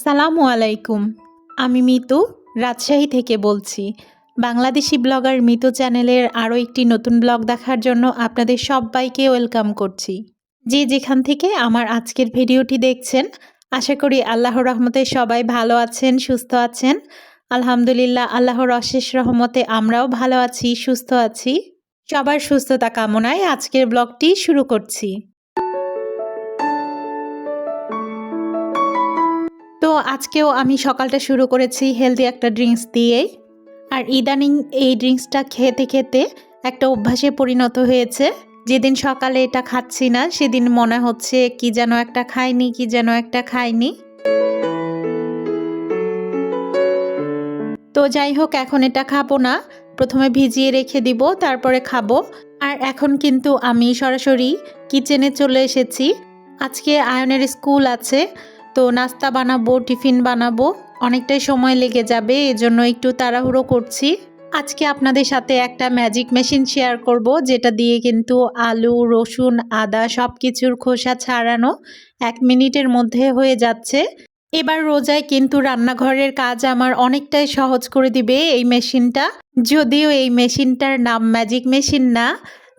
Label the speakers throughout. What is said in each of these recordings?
Speaker 1: আসসালামু আলাইকুম। আমি মিতু, রাজশাহী থেকে বলছি। বাংলাদেশি ব্লগার মিতু চ্যানেলের আরও একটি নতুন ব্লগ দেখার জন্য আপনাদের সবাইকে ওয়েলকাম করছি। যে যেখান থেকে আমার আজকের ভিডিওটি দেখছেন, আশা করি আল্লাহর রহমতে সবাই ভালো আছেন, সুস্থ আছেন। আলহামদুলিল্লাহ, আল্লাহর অশেষ রহমতে আমরাও ভালো আছি, সুস্থ আছি। সবার সুস্থতা কামনায় আজকের ব্লগটি শুরু করছি। তো আজকেও আমি সকালটা শুরু করেছি হেলদি একটা ড্রিঙ্কস দিয়েই। আর ইদানিং এই ড্রিঙ্কসটা খেতে খেতে একটা অভ্যাসে পরিণত হয়েছে। যেদিন সকালে এটা খাচ্ছি না, সেদিন মনে হচ্ছে কি যেন একটা খাইনি, কি যেন একটা খাইনি। তো যাই হোক, এখন এটা খাব না। প্রথমে ভিজিয়ে রেখে দিব, তারপরে খাব। আর এখন কিন্তু আমি সরাসরি কিচেনে চলে এসেছি। আজকে আয়নের স্কুল আছে। তো নাস্তা বানাবো, টিফিন বানাবো, অনেকটাই সময় লেগে যাবে, এজন্য একটু তাড়াহুড়ো করছি। আজকে আপনাদের সাথে একটা ম্যাজিক মেশিন শেয়ার করব, যেটা দিয়ে কিন্তু আলু, রসুন, আদা সব কিছুর খোসা ছাড়ানো এক মিনিটের মধ্যে হয়ে যাচ্ছে। এবার রোজায় কিন্তু রান্নাঘরের কাজ আমার অনেকটাই সহজ করে দিবে এই মেশিনটা যদিও এই মেশিনটার নাম ম্যাজিক মেশিন না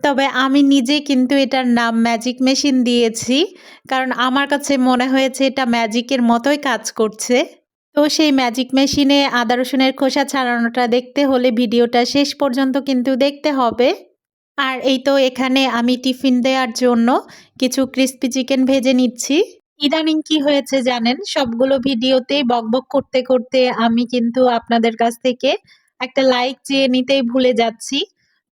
Speaker 1: তবে আমি নিজে কিন্তু এটার নাম ম্যাজিক মেশিন দিয়েছি, কারণ আমার কাছে মনে হয়েছে এটা ম্যাজিকের মতোই কাজ করছে। তো সেই ম্যাজিক মেশিনে আদা রসুনের খোসা ছাড়ানোটা দেখতে হলে ভিডিওটা শেষ পর্যন্ত কিন্তু দেখতে হবে। আর এই তো এখানে আমি টিফিন দেওয়ার জন্য কিছু ক্রিস্পি চিকেন ভেজে নিচ্ছি। ইদানিং কি হয়েছে জানেন? সবগুলো ভিডিওতেই বকবক করতে করতে আমি কিন্তু আপনাদের কাছ থেকে একটা লাইক চেয়ে নিতেই ভুলে যাচ্ছি।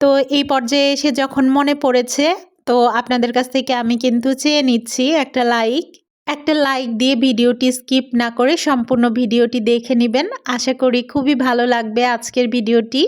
Speaker 1: তো এই পর্যায়ে এসে যখন মনে পড়েছে, তো আপনাদের কাছ থেকে আমি কিন্তু চেয়ে নিচ্ছি একটা লাইক একটা লাইক দিয়ে ভিডিওটি স্কিপ না করে সম্পূর্ণ ভিডিওটি দেখে নেবেন। আশা করি খুবই ভালো লাগবে আজকের ভিডিওটি।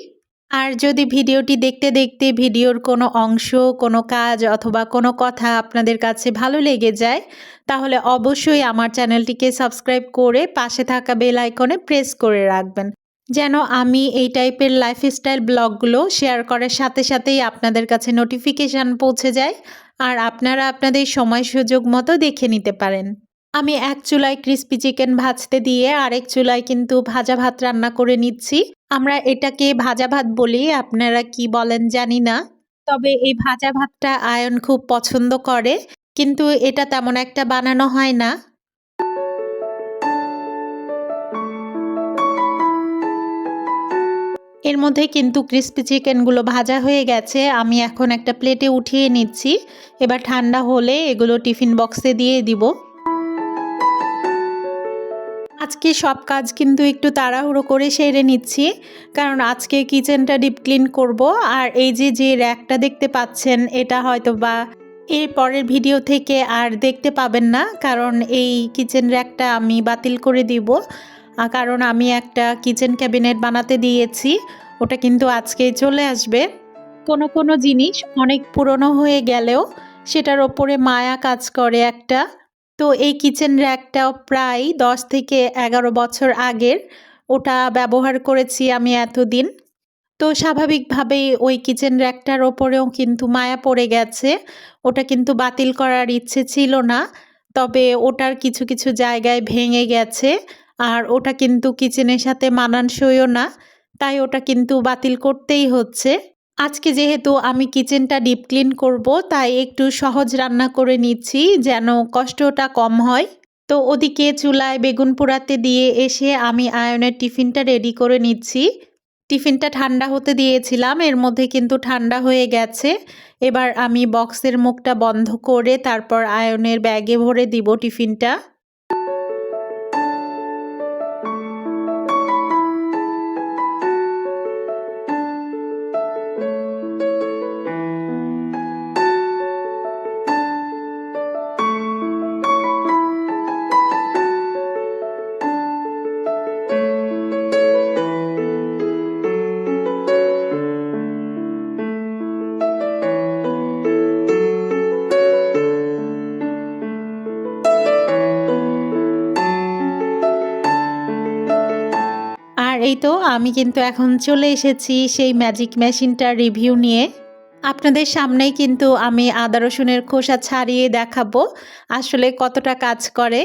Speaker 1: আর যদি ভিডিওটি দেখতে দেখতে ভিডিওর কোনো অংশ, কোনো কাজ অথবা কোনো কথা আপনাদের কাছে ভালো লেগে যায়, তাহলে অবশ্যই আমার চ্যানেলটিকে সাবস্ক্রাইব করে পাশে থাকা বেল আইকনে প্রেস করে রাখবেন। যেন আমি এই টাইপের লাইফস্টাইল ব্লগগুলো শেয়ার করার সাথে সাথেই আপনাদের কাছে নোটিফিকেশান পৌঁছে যায় আর আপনারা আপনাদের সময় সুযোগ মতো দেখে নিতে পারেন। আমি এক চুলায় ক্রিস্পি চিকেন ভাজতে দিয়ে আরেক চুলায় কিন্তু ভাজা ভাত রান্না করে নিচ্ছি। আমরা এটাকে ভাজা ভাত বলি, আপনারা কি বলেন জানি না। তবে এই ভাজা ভাতটা আয়ন খুব পছন্দ করে, কিন্তু এটা তেমন একটা বানানো হয় না। এর মধ্যে কিন্তু ক্রিস্পি চিকেনগুলো ভাজা হয়ে গেছে। আমি এখন একটা প্লেটে উঠিয়ে নিচ্ছি। এবার ঠান্ডা হলে এগুলো টিফিন বক্সে দিয়ে দিব। আজকে সব কাজ কিন্তু একটু তাড়াহুড়ো করে সেরে নিচ্ছি। কারণ আজকে কিচেনটা ডিপ ক্লিন করব। আর এই যে যে র্যাকটা দেখতে পাচ্ছেন, এটা হয়তো বা এর পরের ভিডিও থেকে আর দেখতে পাবেন না। কারণ এই কিচেন র্যাকটা আমি বাতিল করে দিব। কারণ আমি একটা কিচেন ক্যাবিনেট বানাতে দিয়েছি। ওটা কিন্তু আজকেই চলে আসবে। কোনো কোনো জিনিস অনেক পুরনো হয়ে গেলেও সেটার ওপরে মায়া কাজ করে একটা। তো এই কিচেন র্যাকটাও প্রায় দশ থেকে এগারো বছর আগের। ওটা ব্যবহার করেছি আমি এতদিন। তো স্বাভাবিকভাবেই ওই কিচেন র্যাকটার ওপরেও কিন্তু মায়া পড়ে গেছে। ওটা কিন্তু বাতিল করার ইচ্ছে ছিল না। তবে ওটার কিছু কিছু জায়গায় ভেঙে গেছে। আর ওটা কিন্তু কিচেনের সাথে মানানসইও না, তাই ওটা কিন্তু বাতিল করতেই হচ্ছে। আজকে যেহেতু আমি কিচেনটা ডিপ ক্লিন করব, তাই একটু সহজ রান্না করে নিচ্ছি যেন কষ্টটা কম হয়। তো ওদিকে চুলায় বেগুন পোড়াতে দিয়ে এসে আমি আয়নের টিফিনটা রেডি করে নিচ্ছি। টিফিনটা ঠান্ডা হতে দিয়েছিলাম, এর মধ্যে কিন্তু ঠান্ডা হয়ে গেছে। এবার আমি বক্সের মুখটা বন্ধ করে তারপর আয়নের ব্যাগে ভরে দিব টিফিনটা। তো আমি কিন্তু এখন চলে এসেছি সেই ম্যাজিক মেশিনটার রিভিউ নিয়ে। আপনাদের সামনেই কিন্তু আমি আদা রসুনের খোসা ছাড়িয়ে দেখাবো আসলে কতটা কাজ করে।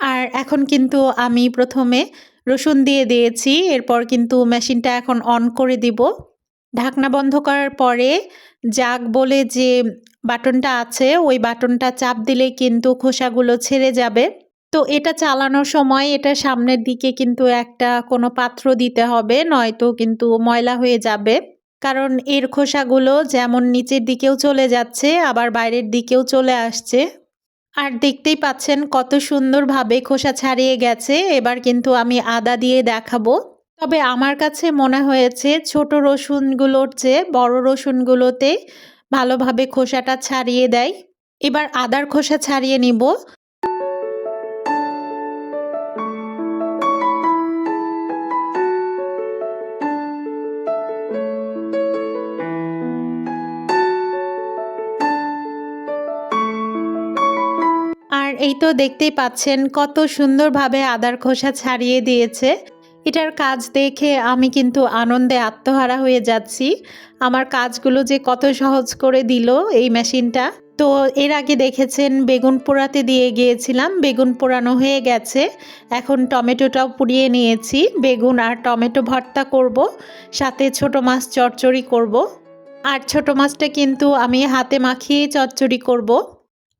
Speaker 1: আর এখন কিন্তু আমি প্রথমে রসুন দিয়ে দিয়েছি, এরপর কিন্তু মেশিনটা এখন অন করে দিব। ঢাকনা বন্ধ করার পরে জাগ বলে যে বাটনটা আছে, ওই বাটনটা চাপ দিলে কিন্তু খোসাগুলো ছেড়ে যাবে। তো এটা চালানোর সময় এটা সামনের দিকে কিন্তু একটা কোনো পাত্র দিতে হবে, নয়তো কিন্তু ময়লা হয়ে যাবে। কারণ এর খোসাগুলো যেমন নিচের দিকেও চলে যাচ্ছে, আবার বাইরের দিকেও চলে আসছে। আর দেখতেই পাচ্ছেন কত সুন্দরভাবে খোসা ছাড়িয়ে গেছে, এবার কিন্তু আমি আদা দিয়ে দেখাবো। তবে আমার কাছে মনে হয়েছে ছোট রসুনগুলোর চেয়ে বড় রসুনগুলোতে ভালোভাবে খোসাটা ছাড়িয়ে দেয়। এবার আদার খোসা ছাড়িয়ে নিব। এই তো দেখতেই পাচ্ছেন কত সুন্দরভাবে আদার খোসা ছাড়িয়ে দিয়েছে। এটার কাজ দেখে আমি কিন্তু আনন্দে আত্মহারা হয়ে যাচ্ছি। আমার কাজগুলো যে কত সহজ করে দিল এই মেশিনটা। তো এর আগে দেখেছেন বেগুন পোড়াতে দিয়ে গিয়েছিলাম, বেগুন পোড়ানো হয়ে গেছে। এখন টমেটোটাও পুড়িয়ে নিয়েছি। বেগুন আর টমেটো ভর্তা করব, সাথে ছোট মাছ চচ্চড়ি করব। আর ছোট মাছটা কিন্তু আমি হাতে মাখিয়ে চচ্চড়ি করব।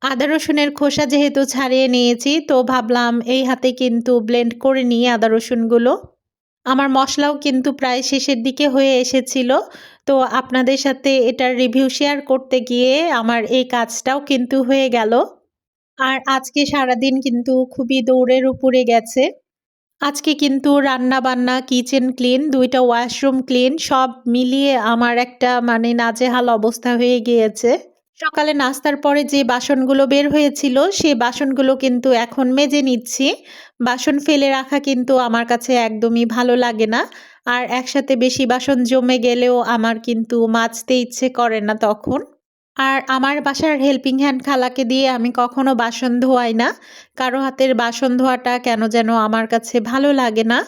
Speaker 1: আদা রসুনের খোসা যেহেতু ছাড়িয়ে নিয়েছি, তো ভাবলাম এই হাতে কিন্তু ব্লেন্ড করে নিয়ে আদা রসুনগুলো। আমার মশলাও কিন্তু প্রায় শেষের দিকে হয়ে এসেছিল। তো আপনাদের সাথে এটার রিভিউ শেয়ার করতে গিয়ে আমার এই কাজটাও কিন্তু হয়ে গেল। আর আজকে সারাদিন কিন্তু খুবই দৌড়ের উপরে গেছে। আজকে কিন্তু রান্না বান্না কিচেন ক্লিন দুইটা ওয়াশরুম ক্লিন সব মিলিয়ে আমার একটা মানে নাজেহাল অবস্থা হয়ে গিয়েছে। সকালে নাস্তার পরে যে বাসনগুলো বের হয়েছিল সেই বাসনগুলো কিন্তু এখন মেজে নিচ্ছি। বাসন ফেলে রাখা কিন্তু আমার কাছে একদমই ভালো লাগে না। আর একসাথে বেশি বাসন জমে গেলেও আমার কিন্তু মাজতে ইচ্ছে করে না তখন। আর আমার বাসার হেল্পিং হ্যান্ড খালাকে দিয়ে আমি কখনো বাসন ধোয়াই না। কারও হাতের বাসন ধোয়াটা কেন যেন আমার কাছে ভালো লাগে না।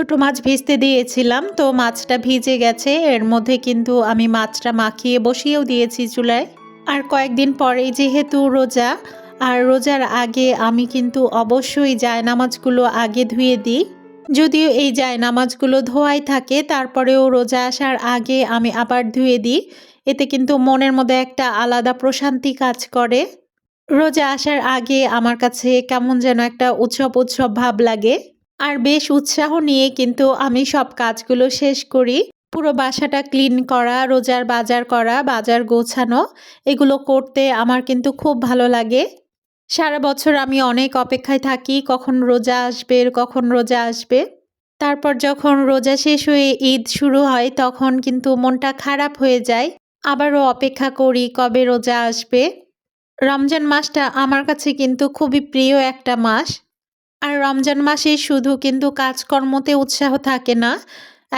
Speaker 1: ছোট মাছ ভিজতে দিয়েছিলাম, তো মাছটা ভিজে গেছে। এর মধ্যে কিন্তু আমি মাছটা মাখিয়ে বসিয়েও দিয়েছি চুলায়। আর কয়েকদিন পরেই যেহেতু রোজা, আর রোজার আগে আমি কিন্তু অবশ্যই জায়নামাজগুলো আগে ধুয়ে দিই। যদিও এই জায়নামাজগুলো ধোয়াই থাকে, তারপরেও রোজা আসার আগে আমি আবার ধুয়ে দিই। এতে কিন্তু মনের মধ্যে একটা আলাদা প্রশান্তি কাজ করে। রোজা আসার আগে আমার কাছে কেমন যেন একটা উৎসব উৎসব ভাব লাগে। আর বেশ উৎসাহ নিয়ে কিন্তু আমি সব কাজগুলো শেষ করি। পুরো বাসাটা ক্লিন করা, রোজার বাজার করা, বাজার গোছানো, এগুলো করতে আমার কিন্তু খুব ভালো লাগে। সারা বছর আমি অনেক অপেক্ষায় থাকি, কখন রোজা আসবে, কখন রোজা আসবে। তারপর যখন রোজা শেষ হয়ে ঈদ শুরু হয়, তখন কিন্তু মনটা খারাপ হয়ে যায়। আবারও অপেক্ষা করি, কবে রোজা আসবে? রমজান মাসটা আমার কাছে কিন্তু খুবই প্রিয় একটা মাস। আর রমজান মাসে শুধু কিন্তু কাজকর্মতে উৎসাহ থাকে না,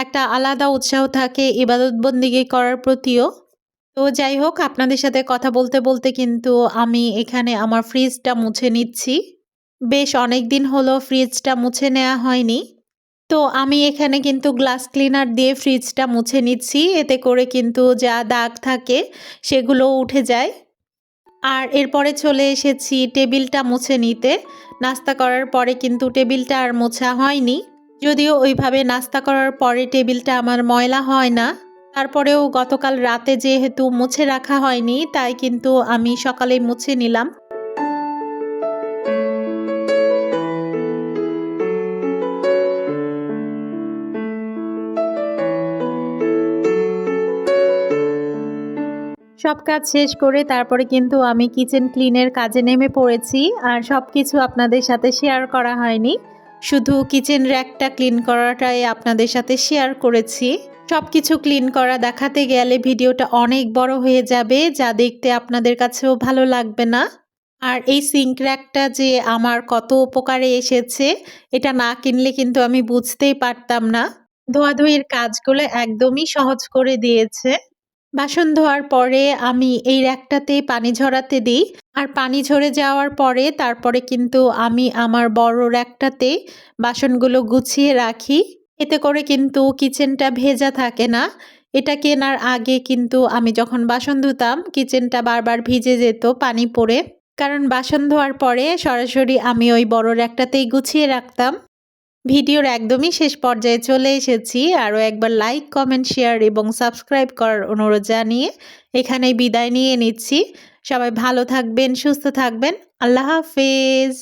Speaker 1: একটা আলাদা উৎসাহ থাকে ইবাদত বন্দিগি করার প্রতিও। তো যাই হোক, আপনাদের সাথে কথা বলতে বলতে কিন্তু আমি এখানে আমার ফ্রিজটা মুছে নিচ্ছি। বেশ অনেক দিন হলো ফ্রিজটা মুছে নেওয়া হয়নি। তো আমি এখানে কিন্তু গ্লাস ক্লিনার দিয়ে ফ্রিজটা মুছে নিচ্ছি, এতে করে কিন্তু যা দাগ থাকে সেগুলো উঠে যায়। আর এরপরে চলে এসেছি টেবিলটা মুছে নিতে। নাস্তা করার পরে কিন্তু টেবিলটা আর মোছা হয়নি। যদিও ওইভাবে নাস্তা করার পরে টেবিলটা আমার ময়লা হয় না। তারপরেও গতকাল রাতে যেহেতু মুছে রাখা হয়নি, তাই কিন্তু আমি সকালে মুছে নিলাম। সব কাজ শেষ করে তারপরে কিন্তু আমি কিচেন ক্লিনের কাজে নেমে পড়েছি আর সব কিছু আপনাদের সাথে শেয়ার করা হয়নি। শুধু কিচেন র্যাকটা ক্লিন করাটাই আপনাদের সাথে শেয়ার করেছি। সব কিছু ক্লিন করা দেখাতে গেলে ভিডিওটা অনেক বড় হয়ে যাবে, যা দেখতে আপনাদের কাছেও ভালো লাগবে না। আর এই সিঙ্ক র্যাকটা যে আমার কত উপকারে এসেছে, এটা না কিনলে কিন্তু আমি বুঝতেই পারতাম না। ধোয়াধুয়ির কাজগুলো একদমই সহজ করে দিয়েছে। বাসন ধোয়ার পরে আমি এই র্যাকটাতেই পানি ঝরাতে দিই। আর পানি ঝরে যাওয়ার পরে তারপরে কিন্তু আমি আমার বড় র্যাকটাতে বাসনগুলো গুছিয়ে রাখি। এতে করে কিন্তু কিচেনটা ভেজা থাকে না। এটা কেনার আগে কিন্তু আমি যখন বাসন ধুতাম, কিচেনটা বারবার ভিজে যেত পানি পড়ে। কারণ বাসন ধোয়ার পরে সরাসরি আমি ওই বড় র্যাকটাতেই গুছিয়ে রাখতাম। ভিডিওর একদমই শেষ পর্যায়ে চলে এসেছি। আরও একবার লাইক কমেন্ট শেয়ার এবং সাবস্ক্রাইব করার অনুরোধ জানিয়ে এখানে বিদায় নিয়ে নিচ্ছি। সবাই ভালো থাকবেন, সুস্থ থাকবেন। আল্লাহ হাফেজ।